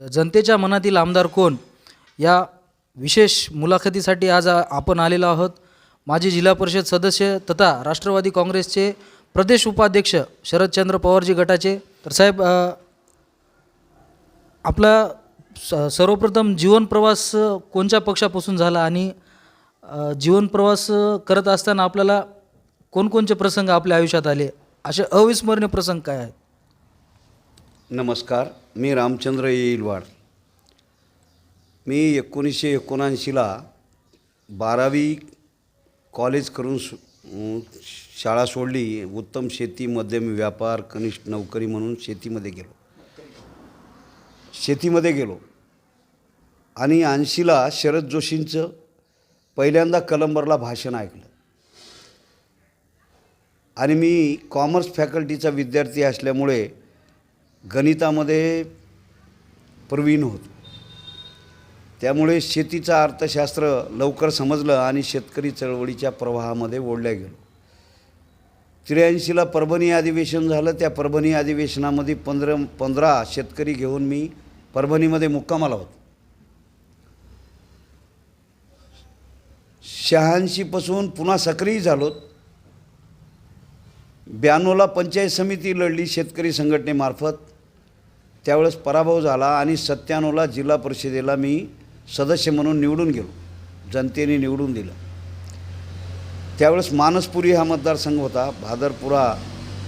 जनतेच्या मनातील आमदार कोण? या विशेष मुलाखतीसाठी आज आपण आलेलो आहोत. माजी जिल्हा परिषद सदस्य तथा राष्ट्रवादी काँग्रेसचे प्रदेश उपाध्यक्ष शरदचंद्र पवारजी गटाचे. तर साहेब आपला स सर्वप्रथम जीवनप्रवास कोणत्या पक्षापासून झाला आणि जीवनप्रवास करत असताना आपल्याला कोणकोणते प्रसंग आपल्या आयुष्यात आले? असे अविस्मरणीय प्रसंग काय आहेत? नमस्कार. मी रामचंद्र येईलवाड मी एकोणीसशे एकोणऐंशीला बारावी कॉलेज करून सु शाळा सोडली. उत्तम शेती मध्यम व्यापार कनिष्ठ नोकरी म्हणून शेतीमध्ये गेलो. शेतीमध्ये गेलो. आणि ऐंशीला शरद जोशींचं पहिल्यांदा कलंबरला भाषण ऐकलं. आणि मी कॉमर्स फॅकल्टीचा विद्यार्थी असल्यामुळे गणितामध्ये प्रवीण होतो. त्यामुळे शेतीचं अर्थशास्त्र लवकर समजलं आणि शेतकरी चळवळीच्या प्रवाहामध्ये ओढल्या गेलो. त्र्याऐंशीला परभणी अधिवेशन झालं. त्या परभणी अधिवेशनामध्ये पंधरा पंधरा शेतकरी घेऊन मी परभणीमध्ये मुक्कामाला होतो. शहाऐंशीपासून पुन्हा सक्रिय झालो. ब्याण्णवला पंचायत समिती लढली शेतकरी संघटनेमार्फत. त्यावेळेस पराभव झाला आणि सत्त्याण्णवला जिल्हा परिषदेला मी सदस्य म्हणून निवडून गेलो. जनतेने निवडून दिलं. त्यावेळेस मानसपुरी हा मतदारसंघ होता. भादरपुरा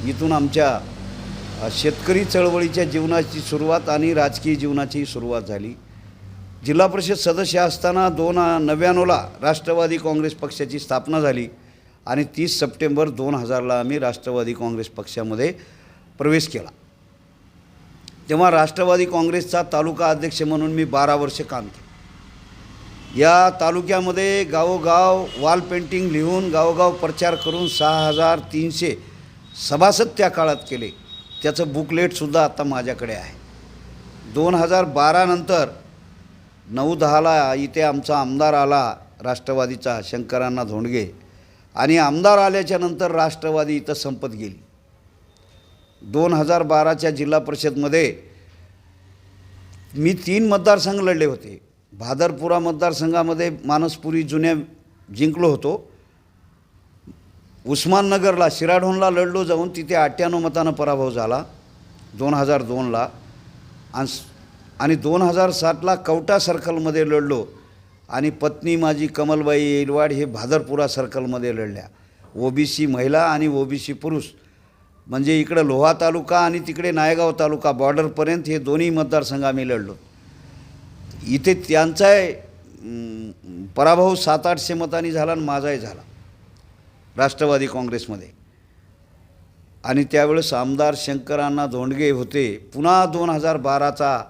इथून आमच्या शेतकरी चळवळीच्या जीवनाची सुरुवात आणि राजकीय जीवनाची सुरुवात झाली. जिल्हा परिषद सदस्य असताना दोन नव्याण्णवला राष्ट्रवादी काँग्रेस पक्षाची स्थापना झाली आणि तीस सप्टेंबर दोन हजारला आम्ही राष्ट्रवादी काँग्रेस पक्षामध्ये प्रवेश केला. तेव्हा राष्ट्रवादी काँग्रेसचा तालुका अध्यक्ष म्हणून मी बारा वर्ष काम केलं. या तालुक्यामध्ये गावोगाव वॉल पेंटिंग लिहून गावोगाव प्रचार करून सहा हजार तीनशे सभासद त्या काळात केले. त्याचं बुकलेटसुद्धा आता माझ्याकडे आहे. दोन हजार बारानंतर नऊ दहाला इथे आमचा आमदार आला राष्ट्रवादीचा शंकरांना धोंडगे. आणि आमदार आल्याच्यानंतर राष्ट्रवादी इथं संपत गेली. दोन हजार बाराच्या जिल्हा परिषदमध्ये मी तीन मतदारसंघ लढले होते. भादरपुरा मतदारसंघामध्ये मानसपुरी जुन्या जिंकलो होतो. उस्माननगरला शिराढोणला लढलो जाऊन तिथे अठ्ठ्याण्णव मतानं पराभव झाला दोन हजार दोनला. आणि दोन हजार सातला कवटा सर्कलमध्ये लढलो. आणि पत्नी माझी कमलबाई येलवाड हे भादरपुरा सर्कलमध्ये लढल्या. ओबीसी महिला आणि ओबीसी पुरुष. म्हणजे इकडं लोहा तालुका आणि तिकडे नायगाव तालुका बॉर्डरपर्यंत हे दोन्ही मतदारसंघ आम्ही लढलो. इथे त्यांचा पराभव सात आठशे मतांनी झाला आणि माझाही झाला राष्ट्रवादी काँग्रेसमध्ये. आणि त्यावेळेस आमदार शंकरांना धोंडगे होते. पुन्हा दोन हजार बाराचा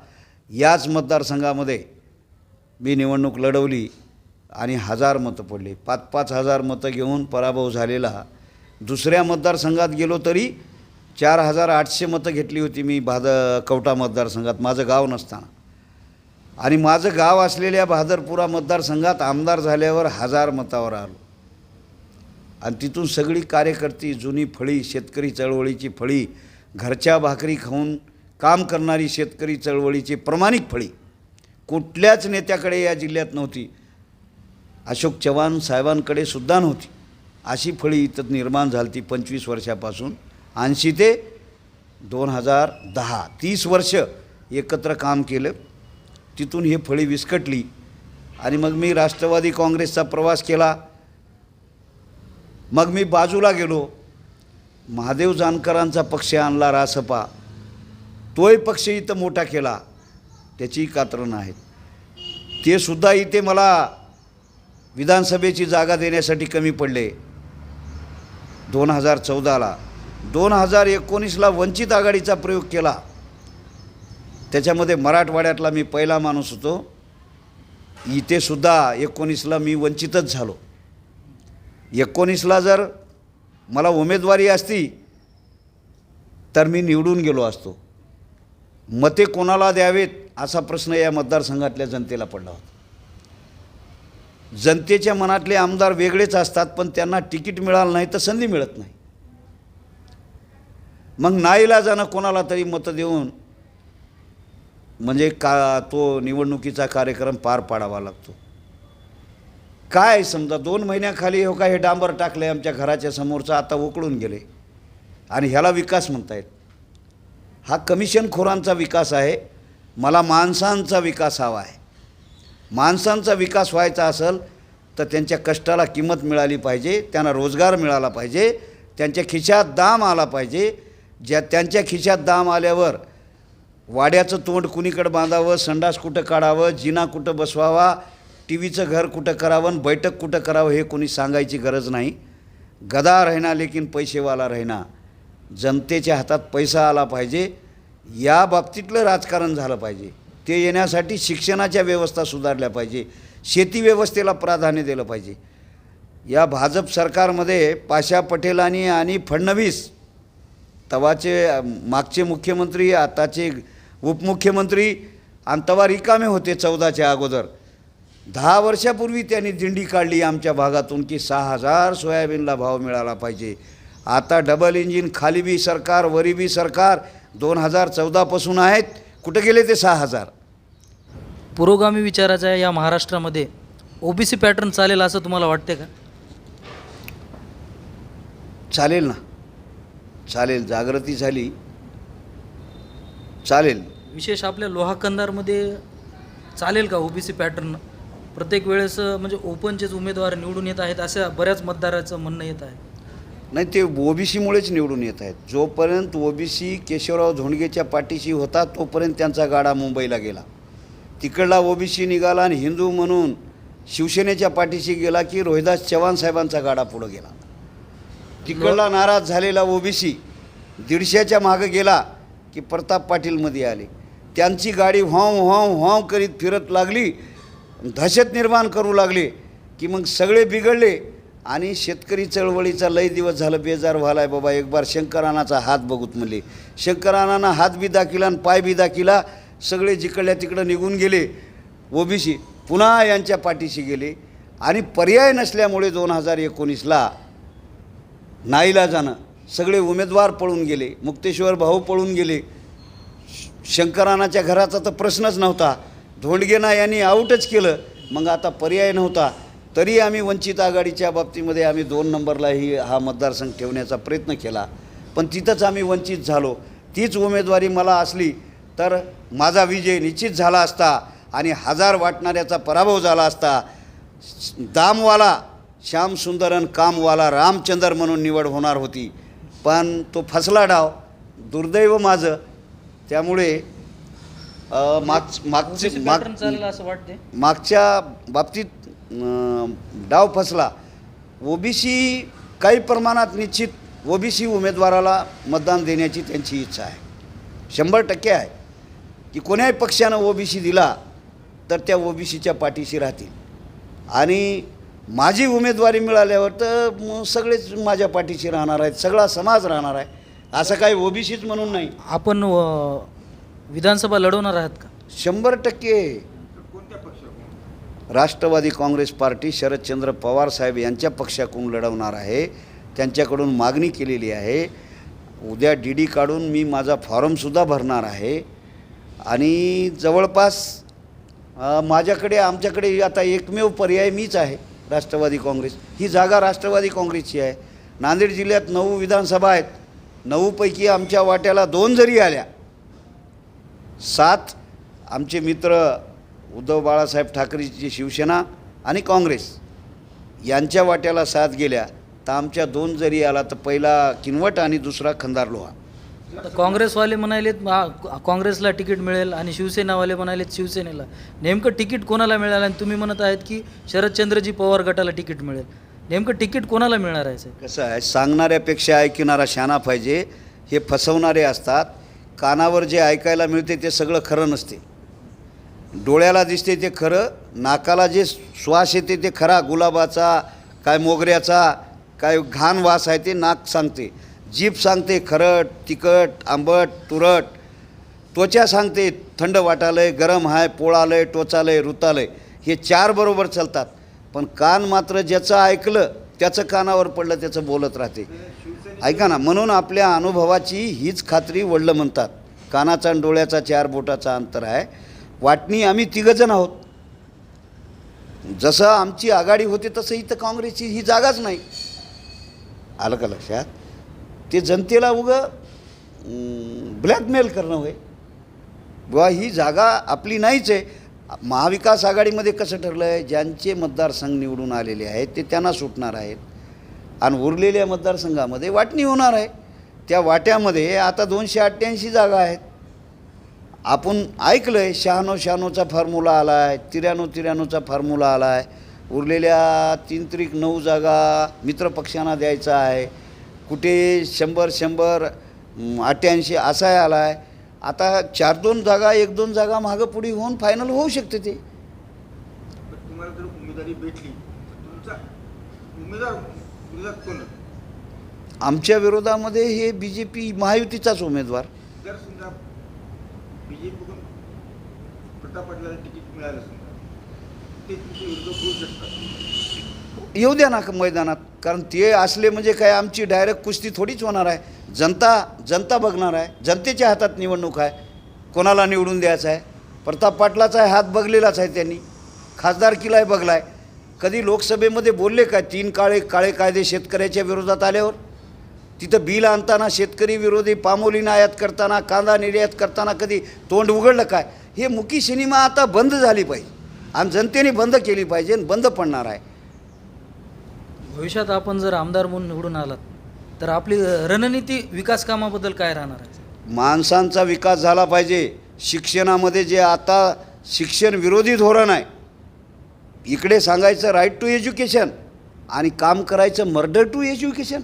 याच मतदारसंघामध्ये मी निवडणूक लढवली आणि हजार मतं पडली. पाच पाच हजार मतं घेऊन पराभव झालेला दुसऱ्या मतदारसंघात गेलो तरी चार हजार आठशे मतं घेतली होती मी भाद कवटा मतदारसंघात माझं गाव नसताना. आणि माझं गाव असलेल्या बहादरपुरा मतदारसंघात आमदार झाल्यावर हजार मतावर आलो. आणि तिथून सगळी कार्यकर्ती जुनी फळी शेतकरी चळवळीची फळी घरच्या भाकरी खाऊन काम करणारी शेतकरी चळवळीची प्रमाणिक फळी. कुठल्याच नेत्याकडे या जिल्ह्यात नव्हती. अशोक चव्हाण साहेबांकडे सुद्धा नव्हती. अशी फळी इथं निर्माण झाली ती पंचवीस वर्षापासून. ऐंशी ते दोन हजार दहा. तीस वर्ष एकत्र काम केलं. तिथून ही फळी विस्कटली. आणि मग मी राष्ट्रवादी काँग्रेसचा प्रवास केला. मग मी बाजूला गेलो. महादेव जानकरांचा पक्ष आणला रासपा. तोही पक्ष इथं मोठा केला. त्याची कात्रणं आहेत. ते सुद्धा इथे मला विधानसभेची जागा देण्यासाठी कमी पडले. दोन हजार चौदाला दोन हजार एकोणीसला वंचित आघाडीचा प्रयोग केला. त्याच्यामध्ये मराठवाड्यातला मी पहिला माणूस होतो. इथेसुद्धा एकोणीसला मी वंचितच झालो. एकोणीसला जर मला उमेदवारी असती तर मी निवडून गेलो असतो. मते कोणाला द्यावेत असा प्रश्न या मतदारसंघातल्या जनतेला पडला होता. जनतेच्या मनातले आमदार वेगळेच असतात पण त्यांना तिकीट मिळालं नाही तर संधी मिळत नाही. मग नाईला जाणं कोणाला तरी मतं देऊन म्हणजे का तो निवडणुकीचा कार्यक्रम पार पाडावा लागतो. काय समजा दोन महिन्याखाली हो का हे डांबर टाकले आमच्या घराच्या समोरचं आता उकळून गेले. आणि ह्याला विकास म्हणतायत. हा कमिशनखोरांचा विकास आहे मला माणसांचा विकास हवा आहे. माणसांचा विकास व्हायचा असेल तर त्यांच्या कष्टाला किंमत मिळाली पाहिजे त्यांना रोजगार मिळाला पाहिजे त्यांच्या खिशात दाम आला पाहिजे. ज्या त्यांच्या खिशात दाम आल्यावर वाड्याचं तोंड कुणीकडं बांधावं संडास कुठं काढावं जिना कुठं बसवावा टी व्हीचं घर कुठं करावं आणि बैठक कुठं करावं हे कोणी सांगायची गरज नाही. गदा राहिना लेकिन पैसेवाला राहिना. जनतेच्या हातात पैसा आला पाहिजे. या बाबतीतलं राजकारण झालं पाहिजे. ते येण्यासाठी शिक्षणाच्या व्यवस्था सुधारल्या पाहिजे. शेती व्यवस्थेला प्राधान्य दिलं पाहिजे. या भाजप सरकारमध्ये पाशा पटेलांनी आणि फडणवीस तवाचे मागचे मुख्यमंत्री आताचे उपमुख्यमंत्री आणि तवा रिकामे होते चौदाच्या अगोदर. दहा वर्षापूर्वी त्यांनी दिंडी काढली आमच्या भागातून की सहा हजार सोयाबीनला भाव मिळाला पाहिजे. आता डबल इंजिन खाली बी सरकार वरी बी सरकार दोन हजार चौदापासून आहेत. कुठं गेले ते सहा हजार? पुरोगामी विचाराच्या या महाराष्ट्रामध्ये ओबीसी पॅटर्न चालेल असं तुम्हाला वाटते का? चालेल ना. चालेल जागृती झाली. चालेल. विशेष आपल्या लोहा कंदारमध्ये चालेल का ओबीसी पॅटर्न? प्रत्येक वेळेस म्हणजे ओपनचेच उमेदवार निवडून येत आहेत अशा बऱ्याच मतदाराचं म्हणणं येत आहे. नाही ते ओबीसीमुळेच निवडून येत आहेत. जोपर्यंत ओबीसी केशवराव धोंडगेच्या पाठीशी होता तोपर्यंत त्यांचा गाडा मुंबईला गेला. तिकडला ओबीसी निघाला आणि हिंदू म्हणून शिवसेनेच्या पाठीशी गेला की रोहिदास चव्हाण साहेबांचा गाडा पुढं गेला. तिकडला नाराज झालेला ओबीसी दीडशेच्या मागं गेला की प्रताप पाटीलमध्ये आले. त्यांची गाडी व्हाव व्हाव व्हाव करीत फिरत लागली. दहशत निर्माण करू लागले की मग सगळे बिघडले. आणि शेतकरी चळवळीचा लय दिवस झालं बेजार व्हालाय बाबा. एक बार शंकरानाचा हात बघूत म्हणले. शंकरानानं हात बी दाखिला आणि पाय बी दाखिला. सगळे जिकडल्या तिकडं निघून गेले. ओबीसी पुन्हा यांच्या पाठीशी गेले. आणि पर्याय नसल्यामुळे दोन हजार एकोणीसला नाईला जाणं. सगळे उमेदवार पळून गेले. मुक्तेश्वर भाऊ पळून गेले. शंकरानाच्या घराचा तर प्रश्नच नव्हता. धोंडगेना यांनी आऊटच केलं. मग आता पर्याय नव्हता. तरी आम्ही वंचित आघाडीच्या बाबतीमध्ये आम्ही दोन नंबरलाही हा मतदारसंघ ठेवण्याचा प्रयत्न केला. पण तिथंच आम्ही वंचित झालो. तीच उमेदवारी मला असली तर माझा विजय निश्चित झाला असता आणि हजार वाटणाऱ्याचा पराभव झाला असता. दामवाला श्याम सुंदरन कामवाला रामचंद्र म्हणून निवड होणार होती. पण तो फसला डाव दुर्दैव माझं. त्यामुळे माग मागचे माग मागच्या बाबतीत डाव फसला. ओबीसी काही प्रमाणात निश्चित ओबीसी उमेदवाराला मतदान देण्याची त्यांची इच्छा आहे. शंभर टक्के आहे. की कोण्याही पक्षानं ओबीसी दिला तर त्या ओबीसीच्या पाठीशी राहतील. आणि माझी उमेदवारी मिळाल्यावर तर सगळेच माझ्या पाठीशी राहणार आहेत सगळा समाज राहणार आहे. असं काही ओबीसीच म्हणून नाही. आपण विधानसभा लढवणार आहात का? शंभर टक्के. राष्ट्रवादी काँग्रेस पार्टी शरदचंद्र पवार साहेब यांच्या पक्षाकडून लढवणार आहे. त्यांच्याकडून मागणी केलेली आहे. उद्या डी डी काढून मी माझा फॉर्मसुद्धा भरणार आहे. आणि जवळपास माझ्याकडे आमच्याकडे आता एकमेव पर्याय मीच आहे राष्ट्रवादी काँग्रेस. ही जागा राष्ट्रवादी काँग्रेसची आहे. नांदेड जिल्ह्यात नऊ विधानसभा आहेत. नऊपैकी आमच्या वाट्याला दोन जरी आल्या सात आमचे मित्र उद्धव बाळासाहेब ठाकरेची शिवसेना आणि काँग्रेस यांच्या वाट्याला साथ गेल्या तर आमच्या दोन जरी आला तर पहिला किनवट आणि दुसरा खंदार लोहा. काँग्रेसवाले म्हणालेत काँग्रेसला तिकीट मिळेल आणि शिवसेनावाले म्हणालेत शिवसेनेला. नेमकं तिकीट कोणाला मिळालं? आणि तुम्ही म्हणत आहेत की शरदचंद्रजी पवार गटाला तिकीट मिळेल. नेमकं तिकीट कोणाला मिळणार आहे कसं आहे? सांगणाऱ्यापेक्षा ऐकणारा शाना पाहिजे. हे फसवणारे असतात. कानावर जे ऐकायला मिळते ते सगळं खरं नसते. डोळ्याला दिसते ते खरं नाकाला जे श्वास येते ते खरा गुलाबाचा काय मोगऱ्याचा काय घाण वास आहे ते नाक सांगते. जीभ सांगते खरट तिखट आंबट तुरट त्वचा सांगते थंड वाटालंय गरम आहे पोळालंय टोचालंय रुतालंय हे चार बरोबर चालतात. पण कान मात्र ज्याचं ऐकलं त्याचं कानावर पडलं त्याचं बोलत राहते. ऐका ना म्हणून आपल्या अनुभवाची हीच खात्री वडलं म्हणतात. कानाचा आणि डोळ्याचा चार बोटाचा अंतर आहे. वाटणी आम्ही तिघंजण आहोत. जसं आमची आघाडी होते तसं इथं काँग्रेसची ही जागाच नाही. आलं का लक्षात? ते जनतेला उगं ब्लॅकमेल करणं होय. बुवा ही जागा आपली नाहीच आहे. महाविकास आघाडीमध्ये कसं ठरलं आहे ज्यांचे मतदारसंघ निवडून आलेले आहेत ते त्यांना सुटणार आहेत. आणि उरलेल्या मतदारसंघामध्ये वाटणी होणार आहे. त्या वाट्यामध्ये आता दोनशे अठ्ठ्याऐंशी जागा आहेत. आपण ऐकलं आहे शहाण्णव शहाण्णवचा फॉर्म्युला आला आहे त्र्याण्णव त्र्याण्णवचा फॉर्म्युला आला आहे उरलेल्या तीन त्रिक नऊ जागा मित्रपक्षांना द्यायचा आहे. कुठे शंभर शंभर अठ्ठ्याऐंशी असा आला आहे आता चार दोन जागा एक दोन जागा मागं पुढे होऊन फायनल होऊ शकते ते. पण तुम्हाला जर उमेदवारी भेटली तर तुमचा उमेदवार विरोधात कोण आमच्या विरोधामध्ये हे बी जे पी महायुतीचाच उमेदवार. जर समजा बीजेपीकडून प्रताप पाटलाला तिकीट मिळालं समजा ते तुमचे विरुद्ध होऊ शकतात येऊ द्या ना मैदानात कारण ते असले म्हणजे काय आमची डायरेक्ट कुस्ती थोडीच होणार आहे. जनता जनता बघणार आहे. जनतेच्या हातात निवडणूक आहे. कोणाला निवडून द्यायचं आहे? प्रताप पाटलाचा हात बघलेलाच आहे त्यांनी. खासदारकीलाही बघला आहे कधी लोकसभेमध्ये बोलले काय तीन काळे काळे कायदे शेतकऱ्याच्या विरोधात आल्यावर? तिथं बिल आणताना शेतकरी विरोधी पामोलीनं आयात करताना कांदा निर्यात करताना कधी तोंड उघडलं काय? हे मुकी सिनेमा आता बंद झाली पाहिजे. आणि जनतेने बंद केली पाहिजे आणि बंद पडणार आहे. भविष्यात आपण जर आमदार म्हणून निवडून आलात तर आपली रणनीती विकास कामाबद्दल काय राहणार आहे? माणसांचा विकास झाला पाहिजे. शिक्षणामध्ये जे आता शिक्षण विरोधी धोरण आहे इकडे सांगायचं राईट टू एज्युकेशन आणि काम करायचं मर्डर टू एज्युकेशन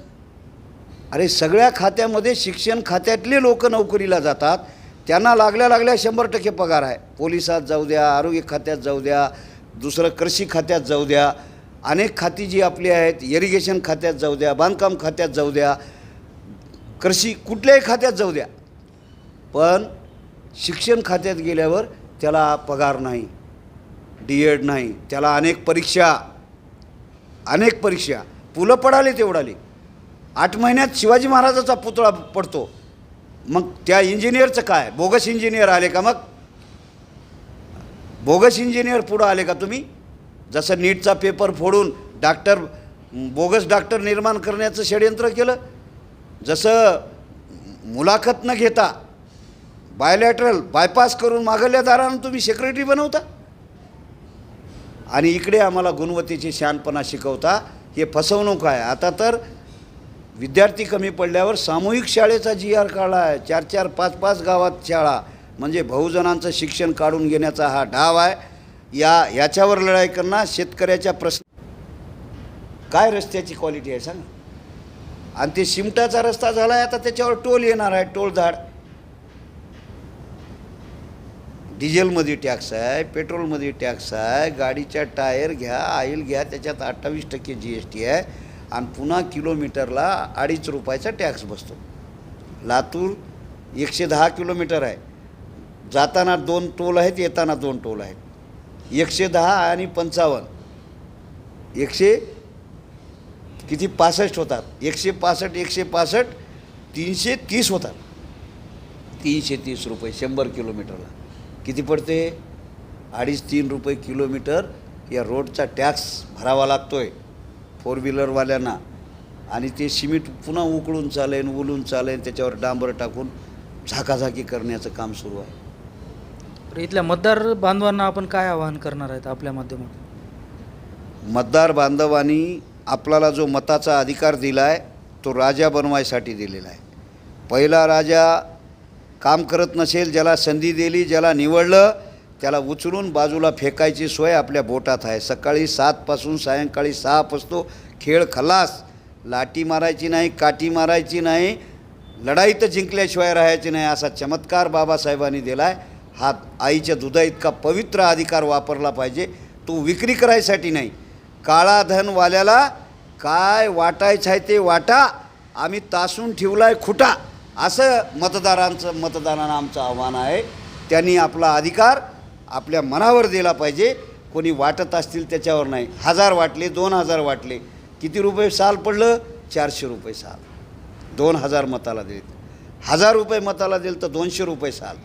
अरे सगळ्या खात्यामध्ये शिक्षण खात्यातले लोक नोकरीला जातात त्यांना लागल्या लागल्या शंभर टक्के पगार आहे. पोलिसात जाऊ द्या आरोग्य खात्यात जाऊ द्या दुसरं कृषी खात्यात जाऊ द्या अनेक खाती जी आपली आहेत इरिगेशन खात्यात जाऊ द्या बांधकाम खात्यात जाऊ द्या कृषी कुठल्याही खात्यात जाऊ द्या. पण शिक्षण खात्यात गेल्यावर त्याला पगार नाही डी एड नाही त्याला अनेक परीक्षा अनेक परीक्षा पुलं पडाले तेवढाले. आठ महिन्यात शिवाजी महाराजाचा पुतळा पडतो. मग त्या इंजिनियरचं काय? बोगस इंजिनियर आले का मग? बोगस इंजिनियर पुढं आले का तुम्ही? जसं नीटचा पेपर फोडून डॉक्टर बोगस डॉक्टर निर्माण करण्याचं षडयंत्र केलं जसं मुलाखत न घेता बायलॅटरल बायपास करून मागल्या दारानं तुम्ही सेक्रेटरी बनवता? आणि इकडे आम्हाला गुणवत्तेची शहाणपणा शिकवता हे फसवणूक आहे. आता तर विद्यार्थी कमी पडल्यावर सामूहिक शाळेचा जी आर काढला आहे चार चार पाच पाच गावात शाळा म्हणजे बहुजनांचं शिक्षण काढून घेण्याचा हा डाव आहे. या याच्यावर लढाई करणं शेतकऱ्याच्या प्रश्न. काय रस्त्याची क्वालिटी आहे सांग. आणि ते शिमटाचा रस्ता झाला आहे आता त्याच्यावर टोल येणार आहे टोल झाड डिझेलमध्ये टॅक्स आहे पेट्रोलमध्ये टॅक्स आहे गाडीच्या टायर घ्या ऑइल घ्या त्याच्यात अठ्ठावीस टक्के जी एस टी आहे. आणि पुन्हा किलोमीटरला अडीच रुपयाचा टॅक्स बसतो. लातूर एकशे दहा किलोमीटर आहे. जाताना दोन टोल आहेत येताना दोन टोल आहेत. एकशे दहा आणि पंचावन्न. एकशे किती? पासष्ट होतात. एकशे पासष्ट एकशे पासष्ट तीनशे तीस होतात. तीनशे तीस रुपये शंभर किलोमीटरला. किती पडते? अडीच तीन रुपये किलोमीटर या रोडचा टॅक्स भरावा लागतो आहे फोर व्हीलरवाल्यांना आणि ते सिमेंट पुन्हा उकळून चालेन उलून चालेन त्याच्यावर डांबर टाकून झाकाझाकी करण्याचं काम सुरू आहे. तर इथल्या मतदार बांधवांना आपण काय आवाहन करणार आहेत आपल्या माध्यमातून? मतदार बांधवांनी आपल्याला जो मताचा अधिकार दिला आहे तो राजा बनवायसाठी दिलेला आहे. पहिला राजा काम करत नसेल ज्याला संधी दिली ज्याला निवडलं त्याला उचलून बाजूला फेकायची सोय आपल्या बोटात आहे. सकाळी सातपासून सायंकाळी सहा सहापासतो खेळ खलास. लाटी मारायची नाही काठी मारायची नाही. लढाई तर जिंकल्याशिवाय राहायची नाही असा चमत्कार बाबासाहेबांनी दिला आहे हा आईच्या दुधा इतका पवित्र अधिकार वापरला पाहिजे. तो विक्री करायसाठी नाही. काळा धनवाल्याला काय वाटायचं आहे ते वाटा. आम्ही तासून ठेवला आहे खुटा. असं मतदारांचं मतदारांना आमचं आव्हान आहे. त्यांनी आपला अधिकार आपल्या मनावर दिला पाहिजे. कोणी वाटत असतील त्याच्यावर नाही. हजार वाटले दोन हजार वाटले. किती रुपये साल पडलं? चारशे रुपये साल. दोन हजार मताला दिले. हजार रुपये मताला दिलं तर दोनशे रुपये साल.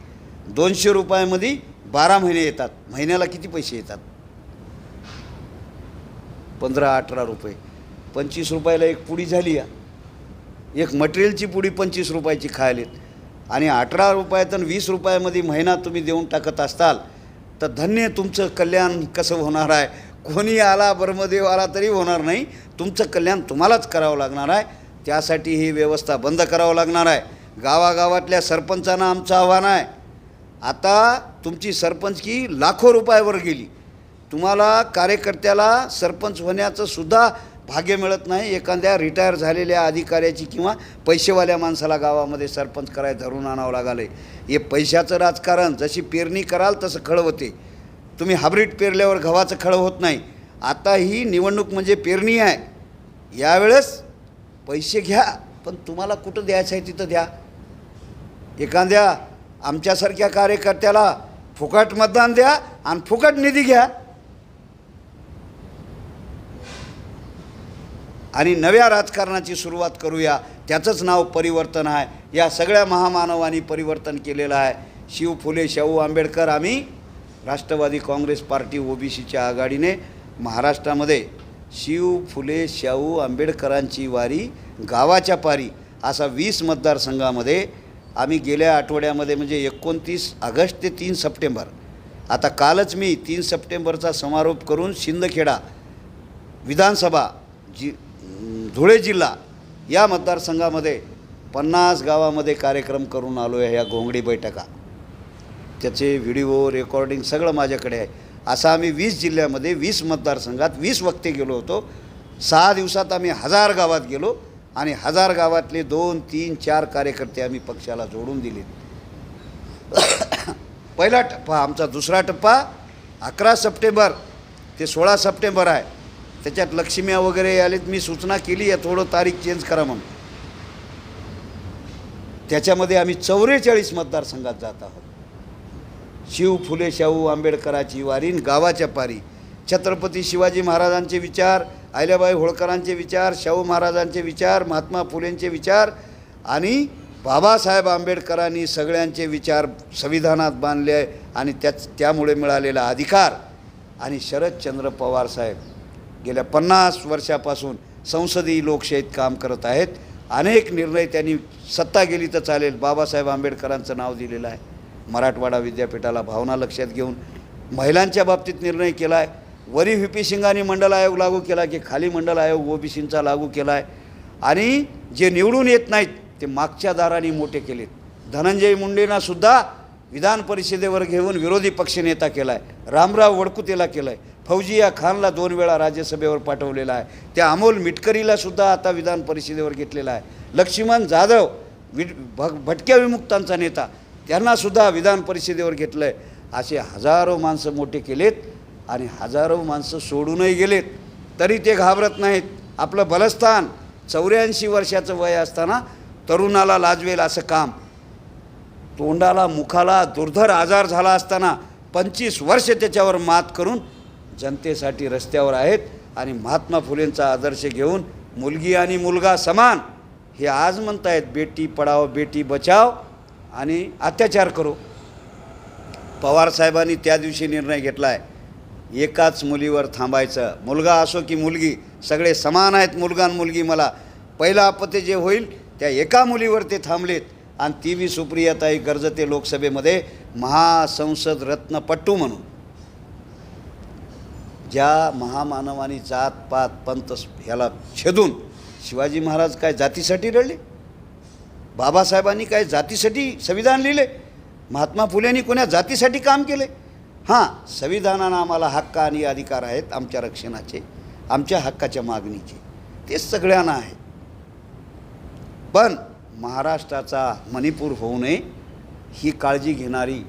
दोनशे रुपयामध्ये बारा महिने येतात. महिन्याला किती पैसे येतात? पंधरा अठरा रुपये. पंचवीस रुपयाला एक पुडी झाली या. एक मटेरियलची पुडी पंचवीस रुपयाची खायलेत. आणि अठरा रुपयातून वीस रुपयामध्ये महिना तुम्ही देऊन टाकत असताल तर धन्य तुमचं कल्याण कसं होणार आहे? कोणी आला ब्रह्मदेव आला तरी होणार नाही. तुमचं कल्याण तुम्हालाच करावं लागणार आहे. त्यासाठी ही व्यवस्था बंद करावं लागणार आहे. गावागावातल्या सरपंचांना आमचं आव्हान आहे. आता तुमची सरपंचकी लाखो रुपयावर गेली. तुम्हाला कार्यकर्त्याला सरपंच होण्याचं सुद्धा भाग्य मिळत नाही. एखाद्या रिटायर झालेल्या अधिकाऱ्याची किंवा पैसेवाल्या माणसाला गावामध्ये सरपंच कराय धरून आणावं लागलं आहे हे पैशाचं राजकारण जशी पेरणी कराल तसं खळं होते. तुम्ही हाब्रिड पेरल्यावर गव्हाचं खळं होत नाही. आता ही निवडणूक म्हणजे पेरणी आहे. यावेळेस पैसे घ्या पण तुम्हाला कुठं द्यायचं आहे तिथं द्या. एखाद्या आमच्यासारख्या कार्यकर्त्याला फुकट मतदान द्या आणि फुकट निधी घ्या. आणि नव्या राजकारणाची सुरुवात करूया. त्याचंच नाव परिवर्तन आहे. या सगळ्या महामानवानी परिवर्तन केलेलं आहे. शिव फुले शाहू आंबेडकर आम्ही राष्ट्रवादी काँग्रेस पार्टी ओबीसीच्या आघाडीने महाराष्ट्रामध्ये शिव फुले शाहू आंबेडकरांची वारी गावाच्या पारी असा वीस मतदारसंघामध्ये आम्ही गेल्या आठवड्यामध्ये म्हणजे एकोणतीस ऑगस्ट ते तीन सप्टेंबर. आता कालच मी तीन सप्टेंबरचा समारोप करून शिंदखेडा विधानसभा जी धुळे जिल्हा या मतदारसंघामध्ये पन्नास गावामध्ये कार्यक्रम करून आलो आहे ह्या घोंगडी बैठका. त्याचे व्हिडिओ रेकॉर्डिंग सगळं माझ्याकडे आहे. असं आम्ही वीस जिल्ह्यामध्ये वीस मतदारसंघात वीस वक्ते गेलो होतो. सहा दिवसात आम्ही हजार गावात गेलो आणि हजार गावातले दोन तीन चार कार्यकर्ते आम्ही पक्षाला जोडून दिले. पहिला टप्पा आमचा दुसरा टप्पा अकरा सप्टेंबर ते सोळा सप्टेंबर आहे. त्याच्यात लक्ष्म्या वगैरे आलेत मी सूचना केली आहे थोडं तारीख चेंज करा म्हणून. त्याच्यामध्ये आम्ही चौवेचाळीस मतदारसंघात जात आहोत. शिव फुले शाहू आंबेडकराची वारीन गावाच्या पारी. छत्रपती शिवाजी महाराजांचे विचार अहिल्याबाई होळकरांचे विचार शाहू महाराजांचे विचार महात्मा फुलेंचे विचार आणि बाबासाहेब आंबेडकरांनी सगळ्यांचे विचार संविधानात बांधले आहे आणि त्याच त्यामुळे मिळालेला अधिकार. आणि शरदचंद्र पवार साहेब गेल्या पन्नास वर्षापासून संसदीय लोकशाहीत काम करत आहेत. अनेक निर्णय त्यांनी सत्ता गेली तर चालेल. बाबासाहेब आंबेडकरांचं नाव दिलेलं आहे. मराठवाडा विद्यापीठाला भावना लक्षात घेऊन महिलांच्या बाबतीत निर्णय केला आहे वरी व्ही पी सिंगांनी मंडल आयोग लागू केला की खाली मंडल आयोग ओबीसींचा लागू केला आहे आणि जे निवडून येत नाहीत ते मागच्या दाराने मोठे केलेत. धनंजय मुंडेंनासुद्धा विधान परिषदेवर घेऊन विरोधी पक्षनेता केला आहे रामराव वडकुतेला केला आहे फौजिया खानला दोन वेळा राज्यसभेवर पाठवलेला आहे. त्या अमोल मिटकरीला सुद्धा आता विधान परिषदेवर घेतलेला आहे. लक्ष्मण जाधव वि भ भटक्या विमुक्तांचा नेता त्यांनासुद्धा विधान परिषदेवर घेतलं आहे असे हजारो माणसं मोठे केलेत आणि हजारो माणसं सोडूनही गेलेत. तरी ते घाबरत नाहीत. आपलं बलस्थान चौऱ्याऐंशी वर्षाचं वय असताना तरुणाला लाजवेल असं काम. तोंडाला मुखाला दुर्धर आजार झाला असताना पंचवीस वर्ष त्याच्यावर मात करून जनतेसाठी रस्त्यावर आहेत आणि महात्मा फुलेंचा आदर्श घेऊन मुलगी आणि मुलगा समान हे आज म्हणतायत बेटी पडाव बेटी बचाव आणि अत्याचार करो. पवारसाहेबांनी त्या दिवशी निर्णय घेतला आहे एकाच मुलीवर थांबायचं. मुलगा असो की मुलगी सगळे समान आहेत मुलगा आणि मुलगी मला. पहिलं आपत्ती जे होईल त्या एका मुलीवर ते थांबलेत. आणि ती बी सुप्रियाताई गर्जते लोकसभेमध्ये महासंसद रत्नपट्टू म्हणून. ज्या महामानवानी जात पात पंत ह्याला छेदून शिवाजी महाराज काय जातीसाठी लढले बाबासाहेबांनी काय जातीसाठी संविधान लिहिले? महात्मा फुलेंनी कोण्या जातीसाठी काम केले? हां संविधानानं आम्हाला हक्क आणि अधिकार आहेत आमच्या रक्षणाचे आमच्या हक्काच्या मागणीचे. ते सगळ्यांना आहे. पण महाराष्ट्राचा मणिपूर होऊ नये ही काळजी घेणारी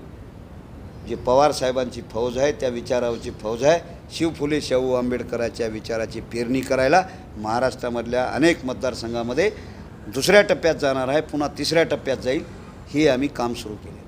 जे पवार साहेबांची फौज आहे त्या विचारावरची फौज आहे शिव फुले शाहू आंबेडकराच्या विचाराची पेरणी करायला महाराष्ट्रामधल्या अनेक मतदारसंघामध्ये दुसऱ्या टप्प्यात जाणार आहे पुन्हा तिसऱ्या टप्प्यात जाईल हे आम्ही काम सुरू केले